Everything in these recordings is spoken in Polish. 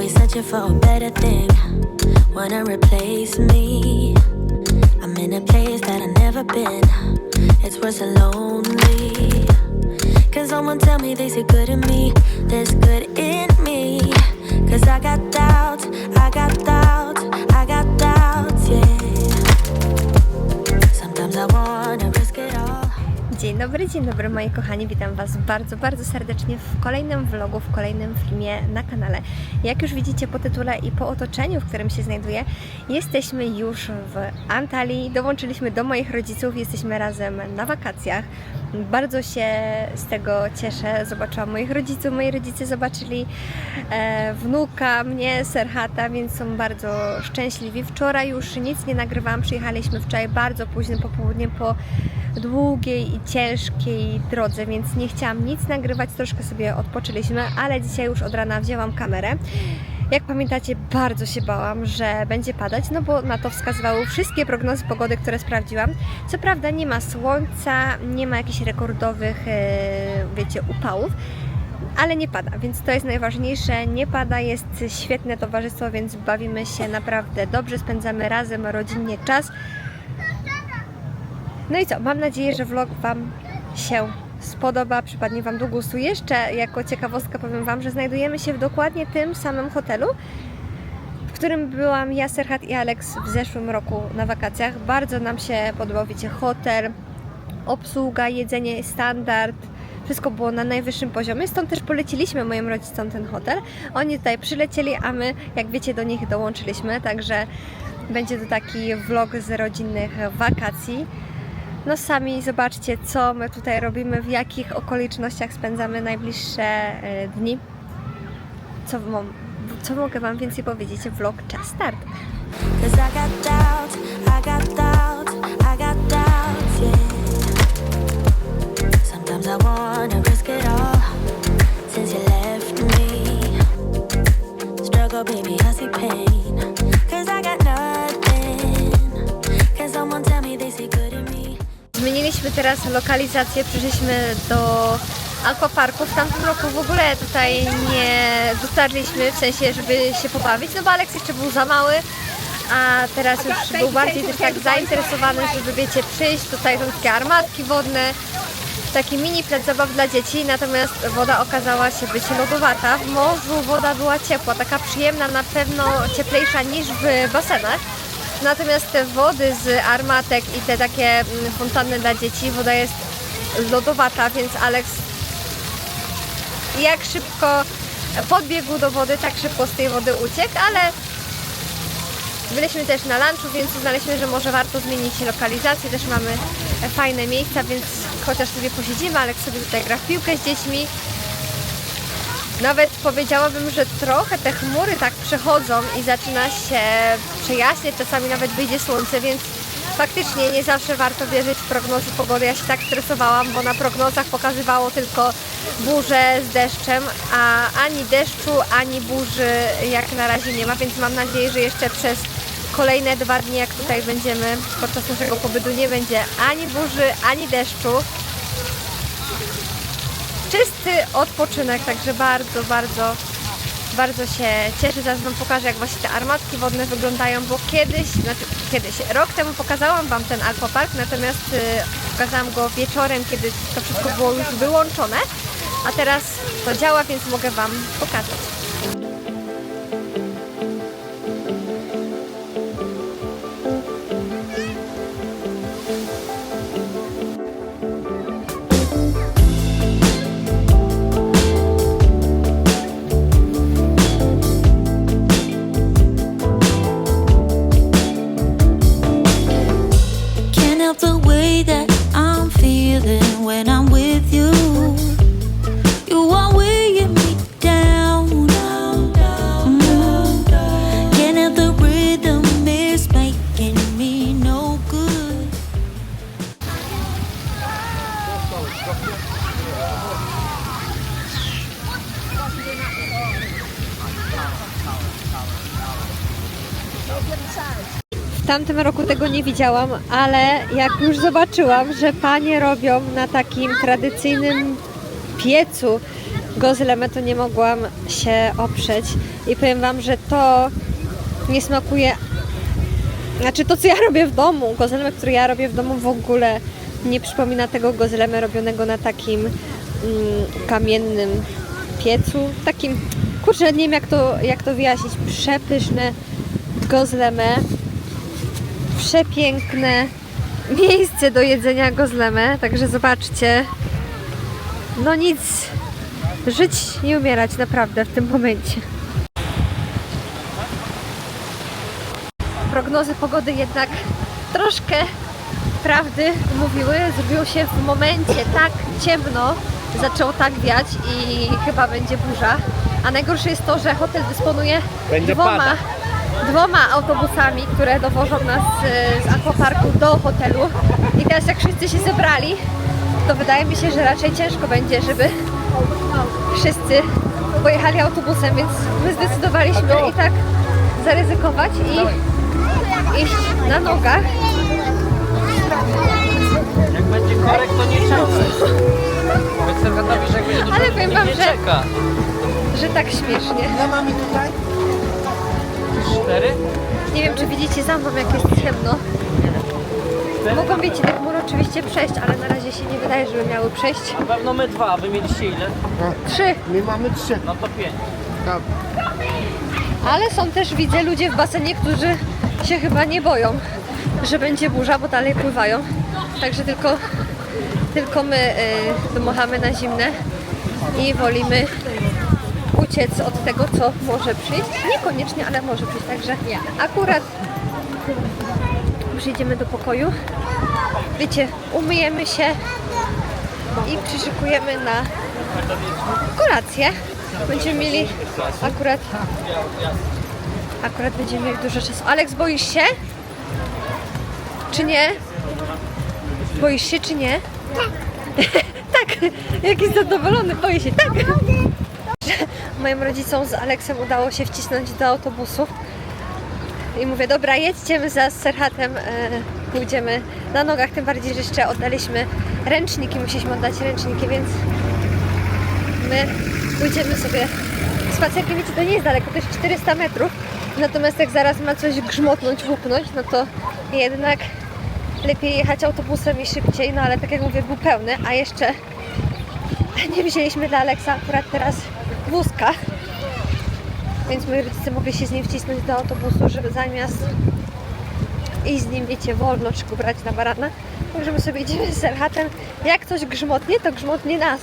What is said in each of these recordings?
Always searching for a better thing. Wanna replace me. I'm in a place that I've never been. It's worse and lonely. Can someone tell me they see good in me? There's good in me. Cause I got doubts, I got doubts, dobry, dzień dobry moi kochani, witam Was bardzo, bardzo serdecznie w kolejnym vlogu, w kolejnym filmie na kanale. Jak już widzicie po tytule i po otoczeniu, w którym się znajduję, jesteśmy już w Antalii, dołączyliśmy do moich rodziców, jesteśmy razem na wakacjach. Bardzo się z tego cieszę, zobaczyłam moich rodziców, moi rodzice zobaczyli e, wnuka, mnie, Serhata, więc są bardzo szczęśliwi. Wczoraj już nic nie nagrywałam, przyjechaliśmy wczoraj bardzo późnym popołudniem po długiej i ciężkiej drodze, więc nie chciałam nic nagrywać, troszkę sobie odpoczęliśmy, ale dzisiaj już od rana wzięłam kamerę. Jak pamiętacie, bardzo się bałam, że będzie padać, no bo na to wskazywały wszystkie prognozy pogody, które sprawdziłam. Co prawda nie ma słońca, nie ma jakichś rekordowych, e, wiecie, upałów, ale nie pada, więc to jest najważniejsze. Nie pada, jest świetne towarzystwo, więc bawimy się naprawdę dobrze, spędzamy razem rodzinnie czas. No i co, mam nadzieję, że vlog Wam się spodoba, przypadnie Wam do gustu. Jeszcze jako ciekawostka powiem Wam, że znajdujemy się w dokładnie tym samym hotelu, w którym byłam ja, Serhat i Alex w zeszłym roku na wakacjach. Bardzo nam się podobał, wiecie, hotel, obsługa, jedzenie, standard. Wszystko było na najwyższym poziomie, stąd też poleciliśmy moim rodzicom ten hotel. Oni tutaj przylecieli, a my, jak wiecie, do nich dołączyliśmy, także będzie to taki vlog z rodzinnych wakacji. No sami zobaczcie, co my tutaj robimy, w jakich okolicznościach spędzamy najbliższe e, dni. Co, co mogę Wam więcej powiedzieć? Vlog czas start. Cause I got doubts, Zmieniliśmy teraz lokalizację, przyszliśmy do aquaparku. W tamtym roku w ogóle tutaj nie dotarliśmy, w sensie, żeby się pobawić, no bo Aleks jeszcze był za mały, a teraz już był bardziej też tak zainteresowany, żeby wiecie, przyjść. Tutaj są takie armatki wodne, taki mini plac zabaw dla dzieci, natomiast woda okazała się być lodowata. W morzu woda była ciepła, taka przyjemna, na pewno cieplejsza niż w basenach. Natomiast te wody z armatek i te takie mm, fontanny dla dzieci, woda jest lodowata, więc Alex jak szybko podbiegł do wody, tak szybko z tej wody uciekł, ale byliśmy też na lunchu, więc uznaliśmy, że może warto zmienić lokalizację. Też mamy fajne miejsca, więc chociaż sobie posiedzimy, Alex sobie tutaj gra w piłkę z dziećmi. Nawet powiedziałabym, że trochę te chmury tak przechodzą i zaczyna się przejaśniać, czasami nawet wyjdzie słońce, więc faktycznie nie zawsze warto wierzyć w prognozy pogody. Ja się tak stresowałam, bo na prognozach pokazywało tylko burzę z deszczem, a ani deszczu, ani burzy jak na razie nie ma, więc mam nadzieję, że jeszcze przez kolejne dwa dni, jak tutaj będziemy podczas naszego pobytu, nie będzie ani burzy, ani deszczu czysty odpoczynek, także bardzo, bardzo, bardzo się cieszę. Zaraz Wam pokażę, jak właśnie te armatki wodne wyglądają, bo kiedyś, znaczy kiedyś, rok temu pokazałam Wam ten aquapark, natomiast y, pokazałam go wieczorem, kiedy to wszystko było już wyłączone, a teraz to działa, więc mogę Wam pokazać. That I'm feeling when I'm ale jak już zobaczyłam, że panie robią na takim tradycyjnym piecu gozlemę, to nie mogłam się oprzeć. I powiem Wam, że to nie smakuje. Znaczy to, co ja robię w domu, gozlemę, który ja robię w domu w ogóle nie przypomina tego gozlemę robionego na takim mm, kamiennym piecu. Takim, kurczę, nie wiem jak to, jak to wyjaśnić. Przepyszne gozlemę. Przepiękne miejsce do jedzenia gozlemę, także zobaczcie. No nic, żyć nie umierać naprawdę w tym momencie. Prognozy pogody jednak troszkę prawdy mówiły. Zrobiło się w momencie tak ciemno, zaczęło tak wiać i chyba będzie burza. A najgorsze jest to, że hotel dysponuje Będzie dwoma, pada. Dwoma autobusami, które dowożą nas e, z aquaparku do hotelu. I teraz jak wszyscy się zebrali, to wydaje mi się, że raczej ciężko będzie, żeby wszyscy pojechali autobusem, więc my zdecydowaliśmy i tak zaryzykować i iść na nogach. Jak będzie korek, to nie czeka. Powiedz Sergatowi, że jak będzie dużo Ale powiem wam, nie że- czeka. Że tak śmiesznie. Cztery? Nie wiem, czy widzicie za mną, jak jest ciemno. Mogą, wiecie, te chmury oczywiście przejść, ale na razie się nie wydaje, żeby miały przejść. Na pewno my dwa, wy mieliście ile? Trzy. My mamy trzy. No to pięć. Tak. Ale są też, widzę, ludzie w basenie, którzy się chyba nie boją, że będzie burza, bo dalej pływają. Także tylko, tylko my y, dmuchamy na zimne i wolimy uciec od tego, co może przyjść. Niekoniecznie, ale może przyjść. Także akurat przyjdziemy do pokoju. Wiecie, umyjemy się i przyszykujemy na kolację. Będziemy mieli akurat Akurat będziemy mieli dużo czasu. Aleks, boisz się? Czy nie? Boisz się, czy nie? tak, jakiś zadowolony, boi się, tak. Moim rodzicom z Aleksem udało się wcisnąć do autobusu. I mówię, dobra, jedźcie, my za Serhatem e, pójdziemy na nogach, tym bardziej, że jeszcze oddaliśmy ręczniki, musieliśmy oddać ręczniki, więc my pójdziemy sobie spacerkiem, wiecie, to nie jest daleko, to jest 400 metrów, natomiast jak zaraz ma coś grzmotnąć, łupnąć, no to jednak lepiej jechać autobusem i szybciej, no ale tak jak mówię, był pełny, a jeszcze nie wzięliśmy dla Aleksa akurat teraz więc moi rodzice mogli się z nim wcisnąć do autobusu, żeby zamiast iść z nim, wiecie, wolno czy brać na barana, także my sobie idziemy z Serhatem, jak coś grzmotnie, to grzmotnie nas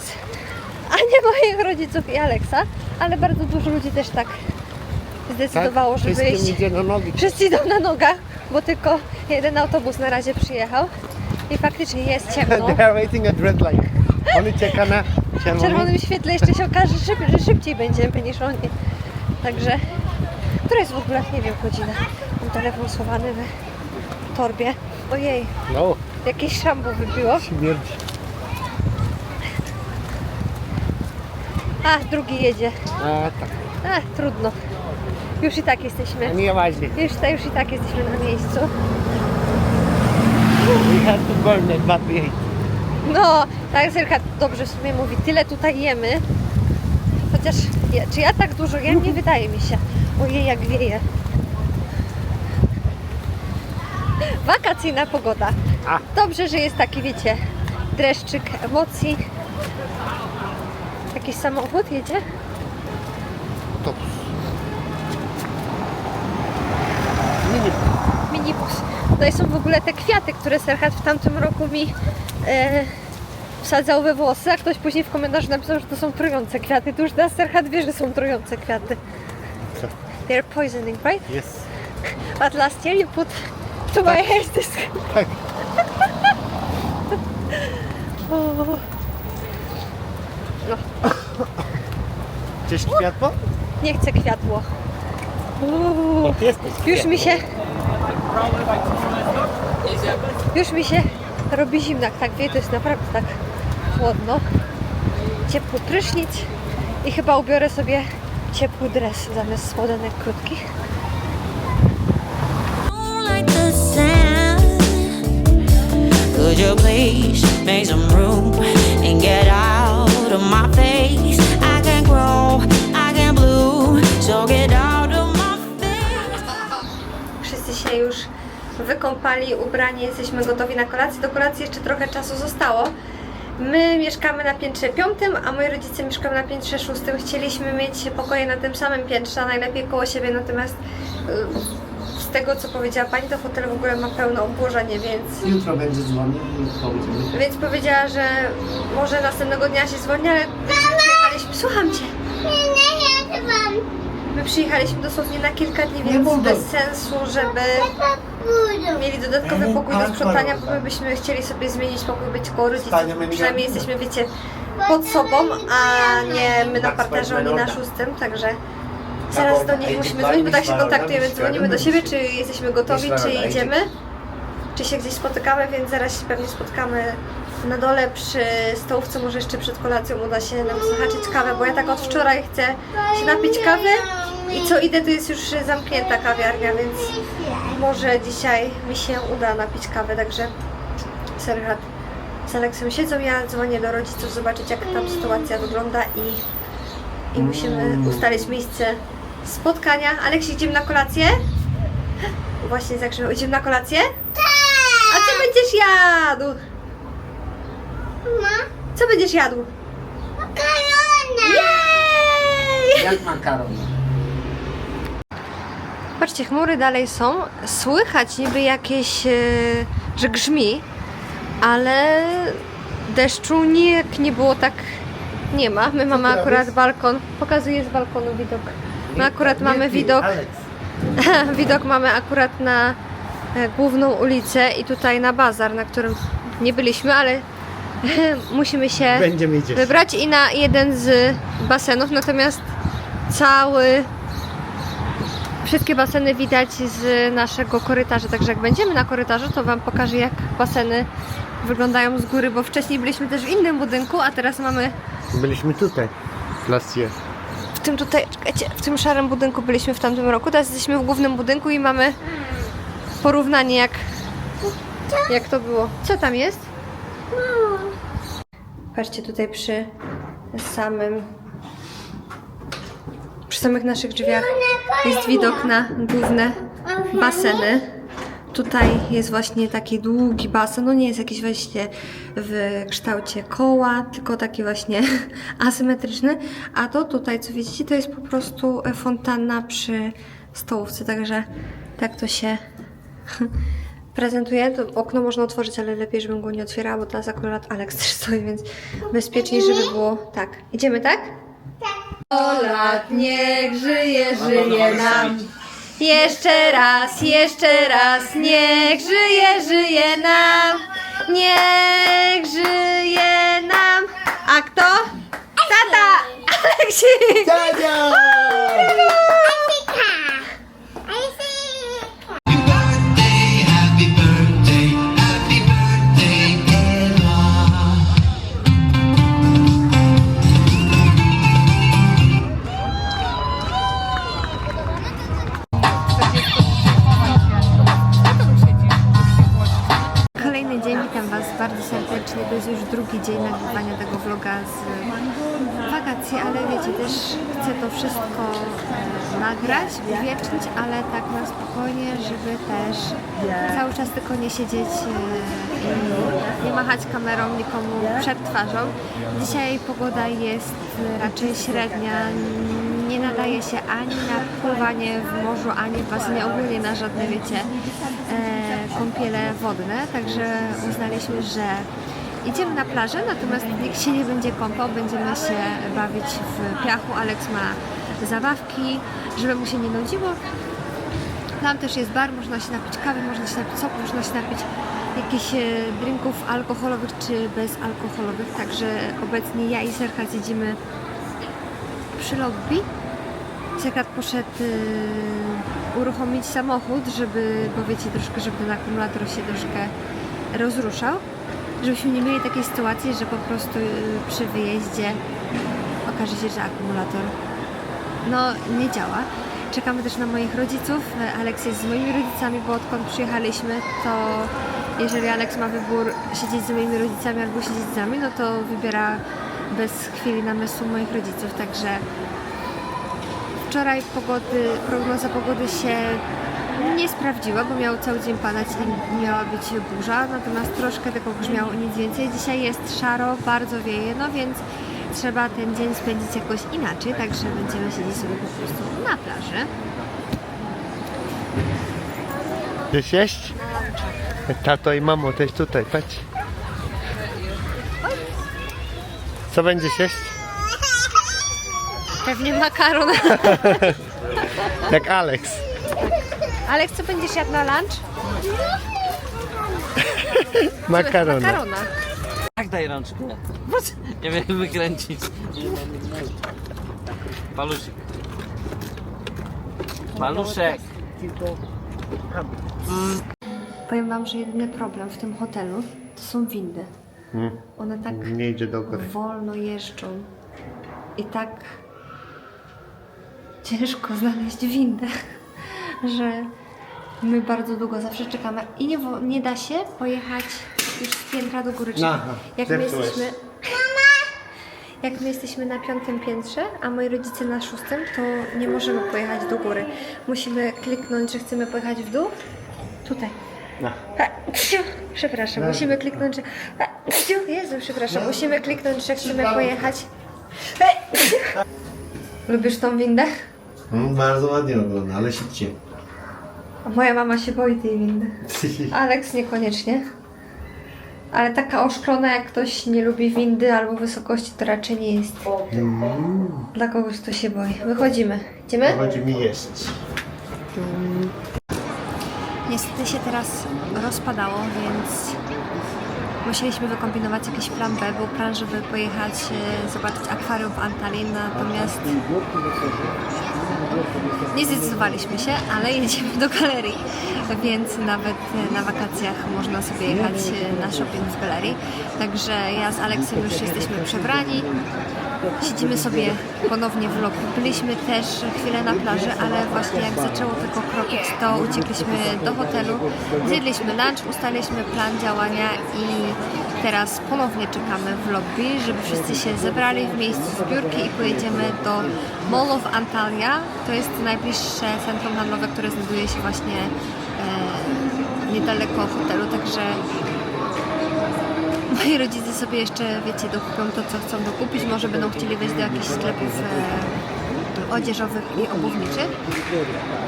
a nie moich rodziców i Aleksa, ale bardzo dużo ludzi też tak zdecydowało, tak? żeby iść. idzie na nogi. Wszyscy idą na nogach, bo tylko jeden autobus na razie przyjechał i faktycznie jest ciemno. They are waiting at red light. Oni czeka na W czerwonym świetle jeszcze się okaże, że, szyb, że szybciej będziemy niż oni. Także, która jest w ogóle, nie wiem, godzina. Mam telefon schowany w torbie. Ojej, No, jakieś szambo wybiło. śmierdzi. A, drugi jedzie. A tak, A, trudno. Już i tak jesteśmy. nieważne. Już, już i tak jesteśmy na miejscu. We have to burn ate. No, tak Sylka dobrze w sumie mówi, tyle tutaj jemy. Chociaż, ja, czy ja tak dużo jem? Nie wydaje mi się. Ojej, jak wieje. Wakacyjna pogoda. Dobrze, że jest taki, wiecie, dreszczyk emocji. Jakiś samochód jedzie? To. Mini. Minibus. Tutaj są w ogóle te kwiaty, które Serhat w tamtym roku mi e, wsadzał we włosy, a ktoś później w komentarzu napisał, że to są trujące kwiaty. To już teraz Serhat wie, że są trujące kwiaty. They're poisoning, right? Jest. But last year you put to my hair this... Tak. O, Chcesz światło? nie chcę kwiatło. Uuu, już mi się... Już mi się robi zimno, tak wie, to jest naprawdę tak chłodno. Ciepły prysznic i chyba ubiorę sobie ciepły dres zamiast spodenek krótkich. I so get wykąpali, ubrani, jesteśmy gotowi na kolację. Do kolacji jeszcze trochę czasu zostało. My mieszkamy na piętrze piątym, a moi rodzice mieszkają na piętrze szóstym. Chcieliśmy mieć pokoje na tym samym piętrze, a najlepiej koło siebie, natomiast y, z tego co powiedziała pani, to hotel w ogóle ma pełne obłożenie, więc Jutro będzie dzwonił i powiedzmy. więc powiedziała, że może następnego dnia się zwolni, ale przyjechaliśmy. Słucham cię. My przyjechaliśmy dosłownie na kilka dni, więc bez sensu, żeby mieli dodatkowy pokój do sprzątania, bo my byśmy chcieli sobie zmienić pokój, być koło rodziców. Przynajmniej jesteśmy, wiecie, pod sobą, a nie my na Tak, parterze, oni na szóstym, także zaraz do nich musimy dzwonić, bo tak się kontaktujemy, dzwonimy do siebie, czy jesteśmy gotowi, czy idziemy, czy się gdzieś spotykamy, więc zaraz się pewnie spotkamy na dole przy stołówce, może jeszcze przed kolacją uda się nam zahaczyć kawę, bo ja tak od wczoraj chcę się napić kawy i co idę, to jest już zamknięta kawiarnia, więc może dzisiaj mi się uda napić kawę, także Serhat z Aleksem siedzą, ja dzwonię do rodziców zobaczyć jak tam sytuacja wygląda i, i musimy ustalić miejsce spotkania. Aleks, idziemy na kolację? Właśnie zakrzyczał, idziemy na kolację? A co będziesz jadł? Co będziesz jadł? Jej! Jak makaron. Patrzcie, chmury dalej są. Słychać niby jakieś, e, że grzmi, ale deszczu nie, nie było tak, nie ma. My mamy akurat balkon. Pokazuję z balkonu widok. My akurat mamy widok, widok mamy akurat na e, główną ulicę i tutaj na bazar, na którym nie byliśmy, ale musimy się Będziemy wybrać i na jeden z basenów, natomiast cały wszystkie baseny widać z naszego korytarza, także jak będziemy na korytarzu, to Wam pokażę jak baseny wyglądają z góry, bo wcześniej byliśmy też w innym budynku, a teraz mamy Byliśmy tutaj. Last year. w tym tutaj, czekajcie, w tym szarym budynku byliśmy w tamtym roku, teraz jesteśmy w głównym budynku i mamy porównanie jak jak to było. Co tam jest? Patrzcie tutaj przy samym przy samych naszych drzwiach. Jest widok na główne baseny. Tutaj jest właśnie taki długi basen, no nie jest jakiś właśnie w kształcie koła, tylko taki właśnie asymetryczny. A to tutaj, co widzicie, to jest po prostu fontanna przy stołówce, także tak to się prezentuje. To okno można otworzyć, ale lepiej, żebym go nie otwierała, bo teraz akurat Alex też stoi, więc bezpieczniej, żeby było tak. Idziemy, tak? O lat niech żyje, żyje nam. Jeszcze raz, jeszcze raz, niech żyje, żyje nam. Niech żyje nam. A kto? Też chcę to wszystko e, nagrać, uwiecznić, ale tak na spokojnie, żeby też cały czas tylko nie siedzieć e, i nie machać kamerą nikomu przed twarzą. Dzisiaj pogoda jest raczej średnia, nie nadaje się ani na pływanie w morzu, ani w basenie, ogólnie na żadne, wiecie, e, kąpiele wodne, także uznaliśmy, że idziemy na plażę, natomiast nikt się nie będzie kąpał, będziemy się bawić w piachu. Alex ma zabawki, żeby mu się nie nudziło. Tam też jest bar, można się napić kawy, można się napić soku, można się napić jakichś e, drinków alkoholowych czy bezalkoholowych, także obecnie ja i Serka siedzimy przy lobby. Serkat poszedł y, uruchomić samochód, żeby, bo wiecie, troszkę, żeby ten akumulator się troszkę rozruszał, żebyśmy nie mieli takiej sytuacji, że po prostu y, przy wyjeździe okaże się, że akumulator no nie działa. Czekamy też na moich rodziców. Aleks jest z moimi rodzicami, bo odkąd przyjechaliśmy, to jeżeli Aleks ma wybór siedzieć z moimi rodzicami albo siedzieć z nami, no to wybiera bez chwili namysłu moich rodziców. Także wczoraj pogody, prognoza pogody się nie sprawdziła, bo miał cały dzień padać i miała być burza, natomiast troszkę tego brzmiało, nic więcej. Dzisiaj jest szaro, bardzo wieje, no więc trzeba ten dzień spędzić jakoś inaczej, także będziemy siedzieć sobie po prostu na plaży. Chcesz jeść? Tato i mamo też tutaj, patrz. Co będziesz jeść? Pewnie makaron. Jak Alex. Aleks, co będziesz jadł na lunch? Makarona. Makarona. Tak daj rączkę. Patrz, Nie wiem jak wykręcić. Paluszek. Paluszek. Powiem Wam, że jedyny problem w tym hotelu to są windy. Mm, One tak Nie idzie do góry. wolno jeżdżą i tak ciężko znaleźć windę, że my bardzo długo zawsze czekamy i nie, wo- nie da się pojechać już z piętra do góry. Czyli Aha, jak my zepsułeś. jesteśmy jak my jesteśmy na piątym piętrze, a moi rodzice na szóstym, to nie możemy pojechać do góry. Musimy kliknąć, że chcemy pojechać w dół. Tutaj. No. Przepraszam, musimy kliknąć, że. Jezu, przepraszam, musimy kliknąć, że chcemy pojechać. Lubisz tą windę? Mm, bardzo ładnie ogląda, ale szybcie. Moja mama się boi tej windy. Aleks niekoniecznie. Ale taka oszklona, jak ktoś nie lubi windy albo wysokości, to raczej nie jest. Dla kogoś, kto się boi. Wychodzimy. Idziemy? Chodzi mi jeść. Niestety się teraz rozpadało, więc musieliśmy wykombinować jakiś plan B. Był plan, żeby pojechać e, zobaczyć akwarium w Antalii, natomiast nie zdecydowaliśmy się, ale jedziemy do galerii, więc nawet na wakacjach można sobie jechać na shopping w galerii. Także ja z Aleksem już jesteśmy przebrani. Siedzimy sobie ponownie w loku. Byliśmy też chwilę na plaży, ale właśnie jak zaczęło tylko kropić, to uciekliśmy do hotelu, zjedliśmy lunch, ustaliliśmy plan działania i teraz ponownie czekamy w lobby, żeby wszyscy się zebrali w miejscu zbiórki i pojedziemy do Mall of Antalya. To jest najbliższe centrum handlowe, które znajduje się właśnie e, niedaleko hotelu, także Moi rodzice sobie jeszcze, wiecie, dokupią to, co chcą dokupić. Może będą chcieli wejść do jakichś sklepów e, odzieżowych i obuwniczych.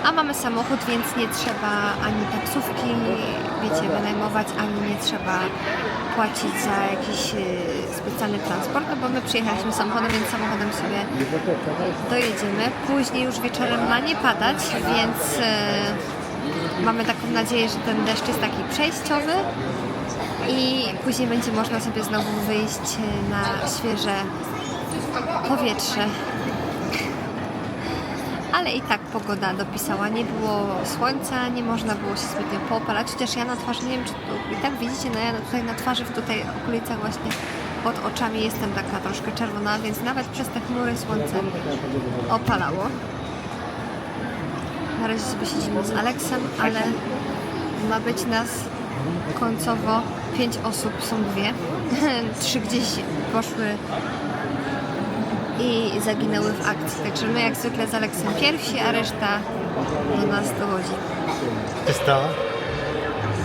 A mamy samochód, więc nie trzeba ani taksówki, wiecie, wynajmować, ani nie trzeba płacić za jakiś e, specjalny transport, no bo my przyjechaliśmy samochodem, więc samochodem sobie dojedziemy. Później już wieczorem ma nie padać, więc e, mamy taką nadzieję, że ten deszcz jest taki przejściowy i później będzie można sobie znowu wyjść e, na świeże powietrze. Ale i tak pogoda dopisała, nie było słońca, nie można było się zbytnio poopalać, chociaż ja na twarzy, nie wiem czy tu, i tak widzicie, no ja tutaj na twarzy w tutaj okolicach właśnie pod oczami jestem taka troszkę czerwona, więc nawet przez te chmury słońce opalało. Na razie sobie siedzimy z Aleksem, ale ma być nas końcowo pięć osób, są dwie. Trzy gdzieś poszły i zaginęły w akcji. Także my jak zwykle z Aleksem pierwsi, a reszta do nas dochodzi. Przystała?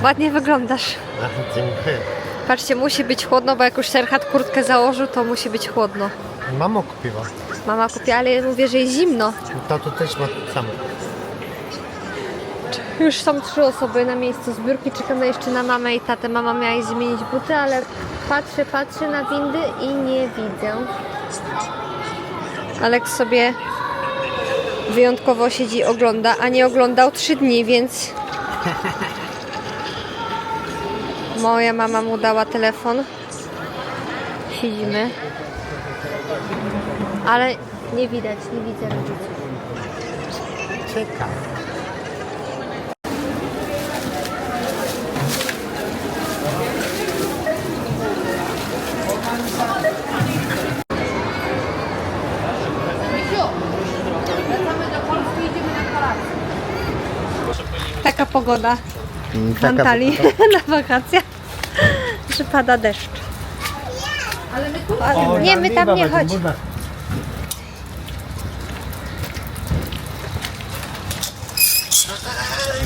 Ładnie wyglądasz. Aha, dziękuję. Patrzcie, musi być chłodno, bo jak już Serhat kurtkę założył, to musi być chłodno. Mamo kupiła. Mama kupiła, ale mówię, że jest zimno. Tato też ma sam. Już są trzy osoby na miejscu zbiórki, czekamy jeszcze na mamę i tatę. Mama miała jej zmienić buty, ale patrzę, patrzę na windy i nie widzę. Aleks sobie wyjątkowo siedzi, ogląda, a nie oglądał trzy dni, więc moja mama mu dała telefon. Siedzimy. Ale nie widać, nie widzę rodziców. Czeka. pogoda w Antalii na wakacjach, że pada deszcz. O, nie, my tam nie chodzimy. Jak chodzi.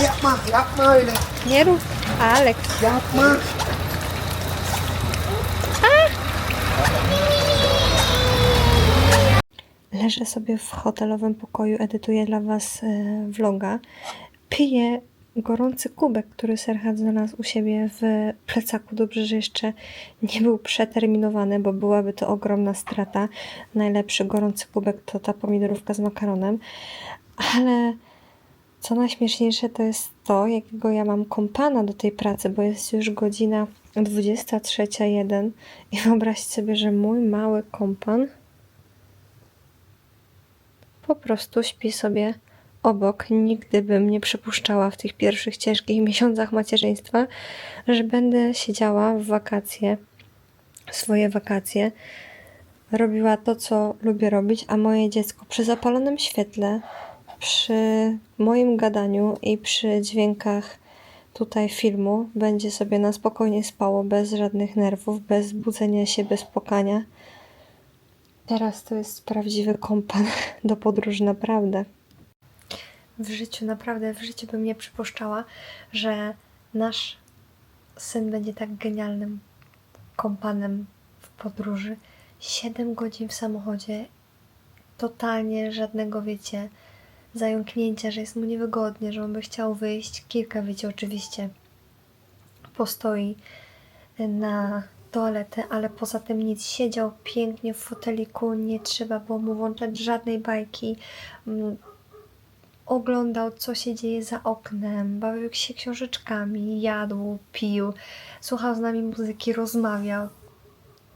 Yapma, yapma öyle. Nie rób, Alek. Yapma. Leżę sobie w hotelowym pokoju, edytuję dla Was e, vloga. Piję gorący kubek, który Serhat znalazł u siebie w plecaku. Dobrze, że jeszcze nie był przeterminowany, bo byłaby to ogromna strata. Najlepszy gorący kubek to ta pomidorówka z makaronem. Ale co najśmieszniejsze to jest to, jakiego ja mam kompana do tej pracy, bo jest już godzina 23.01 i wyobraźcie sobie, że mój mały kompan po prostu śpi sobie obok. Nigdy bym nie przypuszczała w tych pierwszych ciężkich miesiącach macierzyństwa, że będę siedziała w wakacje, swoje wakacje, robiła to, co lubię robić, a moje dziecko przy zapalonym świetle, przy moim gadaniu i przy dźwiękach tutaj filmu będzie sobie na spokojnie spało, bez żadnych nerwów, bez budzenia się, bez płakania. Teraz to jest prawdziwy kompan do podróży, naprawdę. W życiu, naprawdę, w życiu bym nie przypuszczała, że nasz syn będzie tak genialnym kompanem w podróży. Siedem godzin w samochodzie, totalnie żadnego, wiecie, zająknięcia, że jest mu niewygodnie, że on by chciał wyjść. Kilka, wiecie, oczywiście postoi na toaletę, ale poza tym nic. Siedział pięknie w foteliku, nie trzeba było mu włączać żadnej bajki. Oglądał, co się dzieje za oknem, bawił się książeczkami, jadł, pił, słuchał z nami muzyki, rozmawiał.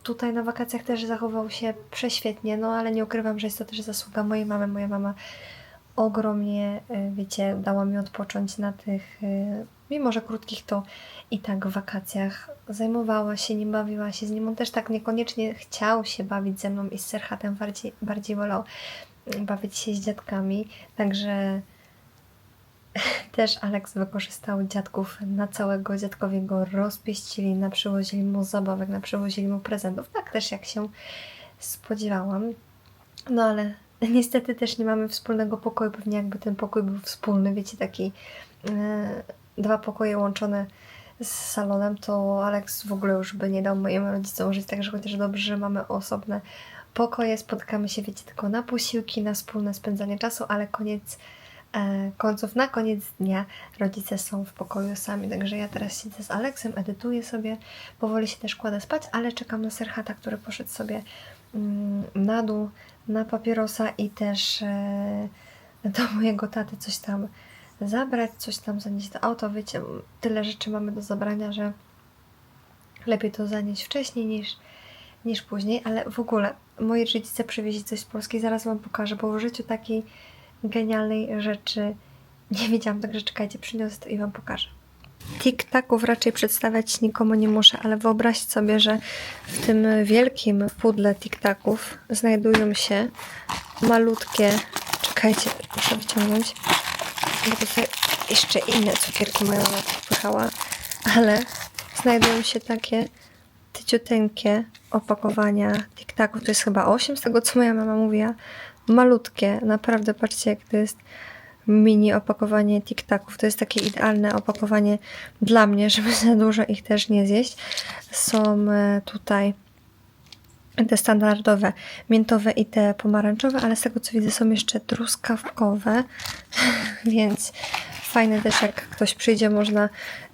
Tutaj na wakacjach też zachował się prześwietnie, no ale nie ukrywam, że jest to też zasługa mojej mamy. Moja mama ogromnie, y, wiecie, dała mi odpocząć na tych, y, mimo że krótkich, to i tak w wakacjach zajmowała się nim, bawiła się z nim. On też tak niekoniecznie chciał się bawić ze mną i z Serhatem, bardziej, bardziej wolał bawić się z dziadkami, także też Aleks wykorzystał dziadków na całego, dziadkowie go rozpieścili, na przywozili mu zabawek, na przywozili mu prezentów, tak też jak się spodziewałam. No ale niestety też nie mamy wspólnego pokoju, pewnie jakby ten pokój był wspólny, wiecie, taki e, dwa pokoje łączone z salonem, to Aleks w ogóle już by nie dał moim rodzicom żyć, także chociaż dobrze, że mamy osobne pokoje, spotykamy się, wiecie, tylko na posiłki, na wspólne spędzanie czasu, ale koniec e, końców, na koniec dnia rodzice są w pokoju sami, także ja teraz siedzę z Aleksem, edytuję sobie, powoli się też kładę spać, ale czekam na Serhata, który poszedł sobie mm, na dół, na papierosa i też e, do mojego taty coś tam zabrać, coś tam zanieść do auto, wiecie, tyle rzeczy mamy do zabrania, że lepiej to zanieść wcześniej niż, niż później, ale w ogóle moi rodzice przywieźli coś z Polski, zaraz Wam pokażę, bo w życiu takiej genialnej rzeczy nie wiedziałam, także czekajcie, przyniosę to i Wam pokażę. Tik-taków raczej przedstawiać nikomu nie muszę, ale wyobraźcie sobie, że w tym wielkim pudle tik-taków znajdują się malutkie, czekajcie, muszę wyciągnąć, bo tutaj jeszcze inne cukierki moja mama ale znajdują się takie tyciuteńkie opakowania tiktaków. To jest chyba 8 z tego, co moja mama mówiła. Malutkie, naprawdę patrzcie, jak to jest mini opakowanie tiktaków. To jest takie idealne opakowanie dla mnie, żeby za dużo ich też nie zjeść. Są e, tutaj te standardowe, miętowe i te pomarańczowe, ale z tego co widzę są jeszcze truskawkowe, więc fajne też jak ktoś przyjdzie, można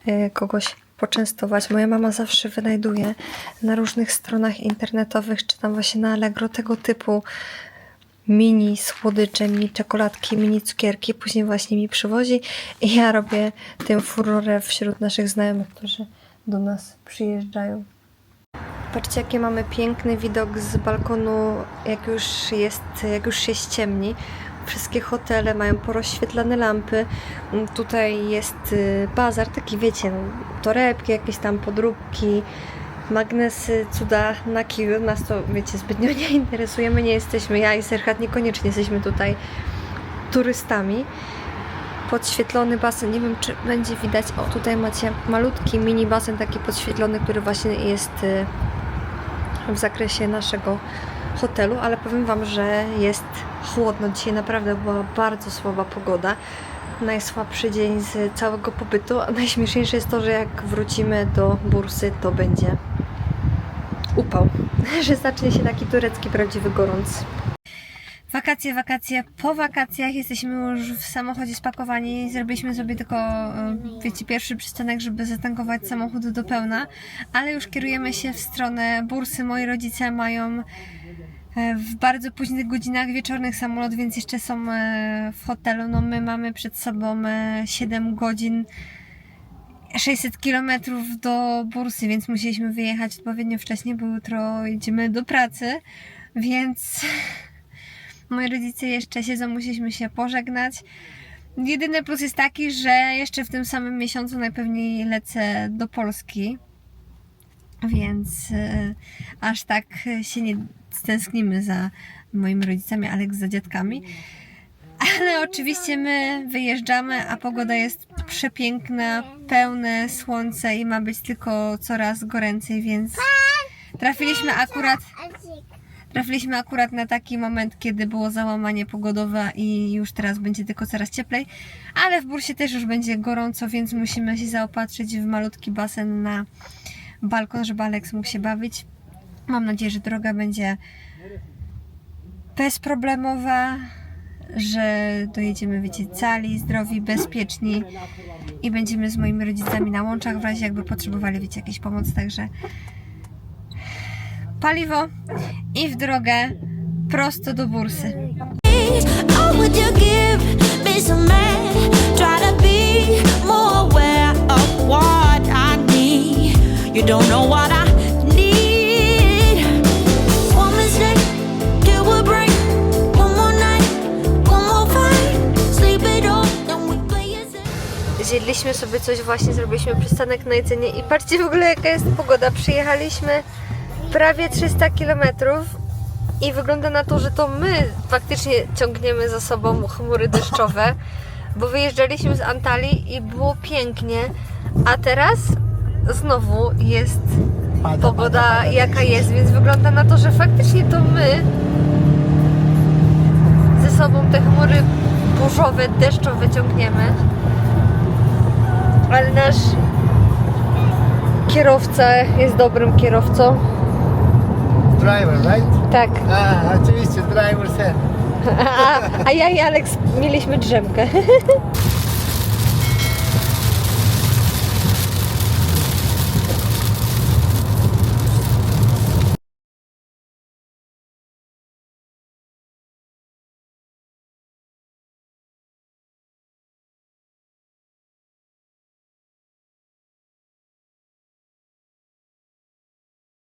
y, kogoś poczęstować. Moja mama zawsze wynajduje na różnych stronach internetowych, czy tam właśnie na Allegro tego typu mini słodycze, mini czekoladki, mini cukierki, później właśnie mi przywozi i ja robię tym furorę wśród naszych znajomych, którzy do nas przyjeżdżają. Patrzcie, jaki mamy piękny widok z balkonu, jak już jest, jak już się ściemni. Wszystkie hotele mają porozświetlane lampy. Mm, Tutaj jest y, bazar, taki wiecie, no, torebki, jakieś tam podróbki, magnesy, cuda na kiju. Nas to, wiecie, zbytnio nie interesuje. My nie jesteśmy, ja i Serhat niekoniecznie jesteśmy tutaj turystami. Podświetlony basen, nie wiem czy będzie widać. O, tutaj macie malutki mini basen, taki podświetlony, który właśnie jest y, w zakresie naszego hotelu, ale powiem Wam, że jest chłodno. Dzisiaj naprawdę była bardzo słaba pogoda. najsłabszy dzień z całego pobytu, a najśmieszniejsze jest to, że jak wrócimy do bursy, to będzie upał, że zacznie się taki turecki prawdziwy gorąc. Wakacje, wakacje. Po wakacjach jesteśmy już w samochodzie spakowani. Zrobiliśmy sobie tylko, e, wiecie, pierwszy przystanek, żeby zatankować samochód do pełna, ale już kierujemy się w stronę bursy. Moi rodzice mają w bardzo późnych godzinach wieczornych samolot, więc jeszcze są e, w hotelu. No my mamy przed sobą e, 7 godzin 600 kilometrów do bursy, więc musieliśmy wyjechać odpowiednio wcześnie, bo jutro jedziemy do pracy, więc moi rodzice jeszcze siedzą, musieliśmy się pożegnać. Jedyny plus jest taki, że jeszcze w tym samym miesiącu najpewniej lecę do Polski, więc e, aż tak się nie stęsknimy za moimi rodzicami, ale za dziadkami. Ale oczywiście my wyjeżdżamy, a pogoda jest przepiękna, pełne słońce i ma być tylko coraz goręcej, więc trafiliśmy akurat trafiliśmy akurat na taki moment, kiedy było załamanie pogodowe i już teraz będzie tylko coraz cieplej, ale w bursie też już będzie gorąco, więc musimy się zaopatrzyć w malutki basen na balkon, żeby Alex mógł się bawić. Mam nadzieję, że droga będzie bezproblemowa, że dojedziemy, wiecie, cali, zdrowi, bezpieczni i będziemy z moimi rodzicami na łączach w razie jakby potrzebowali, wiecie, jakiejś pomocy, także paliwo i w drogę prosto do bursy. Oh. You don't know what I Zjedliśmy sobie coś, właśnie zrobiliśmy przystanek na jedzenie i patrzcie w ogóle jaka jest pogoda. Przyjechaliśmy prawie 300 km i wygląda na to, że to my faktycznie ciągniemy za sobą chmury deszczowe, bo wyjeżdżaliśmy z Antalii i było pięknie, a teraz znowu jest pogoda jaka jest, więc wygląda na to, że faktycznie to my ze sobą te chmury burzowe, deszczowe ciągniemy ale nasz kierowca jest dobrym kierowcą. Driver, right? Tak. A, oczywiście, driver sen. A, a ja i Alex mieliśmy drzemkę.